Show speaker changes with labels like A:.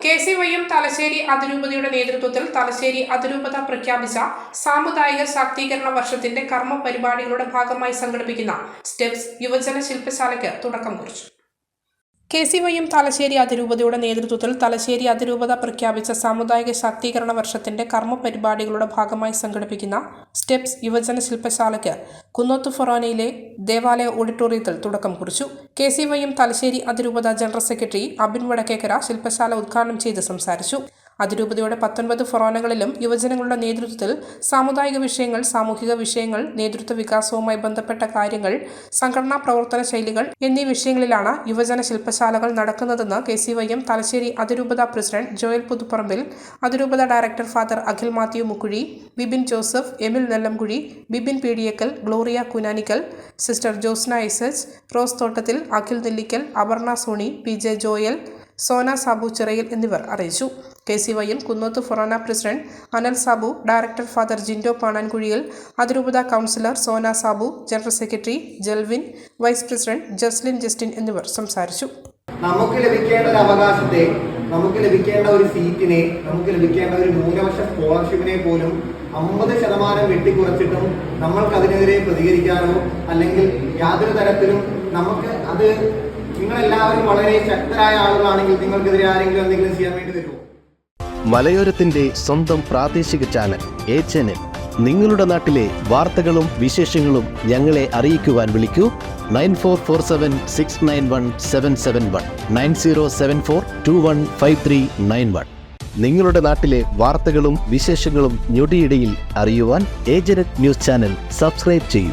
A: K C Y M Thalassery അതിരൂപതയുടെ നേതൃത്വത്തിൽ തലശ്ശേരി അതിരൂപത പ്രഖ്യാപിച്ച സാമുദായിക ശാക്തീകരണ വർഷത്തിന്റെ കർമ്മ പരിപാടികളുടെ ഭാഗമായി സംഘടിപ്പിക്കുന്ന സ്റ്റെപ്സ് യുവജന ശില്പശാലയ്ക്ക് തുടക്കം കുറിച്ചു. K C Y M Thalassery അതിരൂപതയുടെ നേതൃത്വത്തിൽ തലശ്ശേരി അതിരൂപത പ്രഖ്യാപിച്ച സാമുദായിക ശാക്തീകരണ വർഷത്തിന്റെ കർമ്മ പരിപാടികളുടെ ഭാഗമായി സംഘടിപ്പിക്കുന്ന സ്റ്റെപ്സ് യുവജന ശില്പശാലയ്ക്ക് കുന്നോത്ത് ഫൊറോനയിലെ ദേവാലയ ഓഡിറ്റോറിയത്തിൽ തുടക്കം കുറിച്ചു. K C Y M Thalassery അതിരൂപത ജനറൽ സെക്രട്ടറി അബിൻ വടക്കേക്കര ശില്പശാല ഉദ്ഘാടനം ചെയ്ത് സംസാരിച്ചു. അതിരൂപതയുടെ പത്തൊൻപത് ഫൊറോനകളിലും യുവജനങ്ങളുടെ നേതൃത്വത്തിൽ സാമുദായിക വിഷയങ്ങൾ സാമൂഹിക വിഷയങ്ങൾ നേതൃത്വ വികാസവുമായി ബന്ധപ്പെട്ട കാര്യങ്ങൾ സംഘടനാ പ്രവർത്തന ശൈലികൾ എന്നീ വിഷയങ്ങളിലാണ് യുവജന ശില്പശാലകൾ നടക്കുന്നതെന്ന് K C Y M Thalassery അതിരൂപത പ്രസിഡന്റ് ജോയൽ പുതുപ്പറമ്പിൽ അതിരൂപത director father Akhil Mathew Mukkuzhi Bibin Joseph Emil Nellamkuzhi Bibin Peediyakkal Gloria Kunanikkal sister Josna S H Rose Thottathil Akhil Nellikkal Aparna Soni P J Joel Sona Sabu Chirayil എന്നിവർ അറിയിച്ചു. K C വൈയിൽ Kunnoth forane president Anal Sabu director father Jindo Panankuzhiyil അതിരൂപത councillor Sona Sabu general secretary Jalvin vice president Jaslin Justin എന്നിവർ സംസാരിച്ചു.
B: നമുക്ക് ലഭിക്കേണ്ട ഒരു അവകാശത്തെ നമുക്ക് ലഭിക്കേണ്ട ഒരു സീറ്റിനെ നമുക്ക് ലഭിക്കേണ്ട ഒരു ന്യൂനപക്ഷ സ്കോളർഷിപ്പിനെ പോലും അമ്പത് ശതമാനം വെട്ടിക്കുറച്ചിട്ടും നമ്മൾക്ക് അതിനെതിരെ പ്രതികരിക്കാനോ അല്ലെങ്കിൽ യാതൊരു തരത്തിലും നമുക്ക് അത് നിങ്ങളെല്ലാവരും വളരെ ശക്തരായ ആളുകളാണെങ്കിൽ നിങ്ങൾക്കെതിരെ ആരെങ്കിലും എന്തെങ്കിലും ചെയ്യാൻ വേണ്ടി വരുമോ
C: മലയോരത്തിന്റെ സ്വന്തം പ്രാദേശിക ചാനൽ എ ചാനൽ നിങ്ങളുടെ നാട്ടിലെ വാർത്തകളും വിശേഷങ്ങളും ഞങ്ങളെ അറിയിക്കുവാൻ വിളിക്കൂ. Nine four four seven six nine one seven seven one. Nine zero seven four two one five three nine one. നിങ്ങളുടെ നാട്ടിലെ വാർത്തകളും വിശേഷങ്ങളും ഞൊടിയിടയിൽ അറിയുവാൻ ഏജനറ്റ് ന്യൂസ് ചാനൽ സബ്സ്ക്രൈബ് ചെയ്യൂ.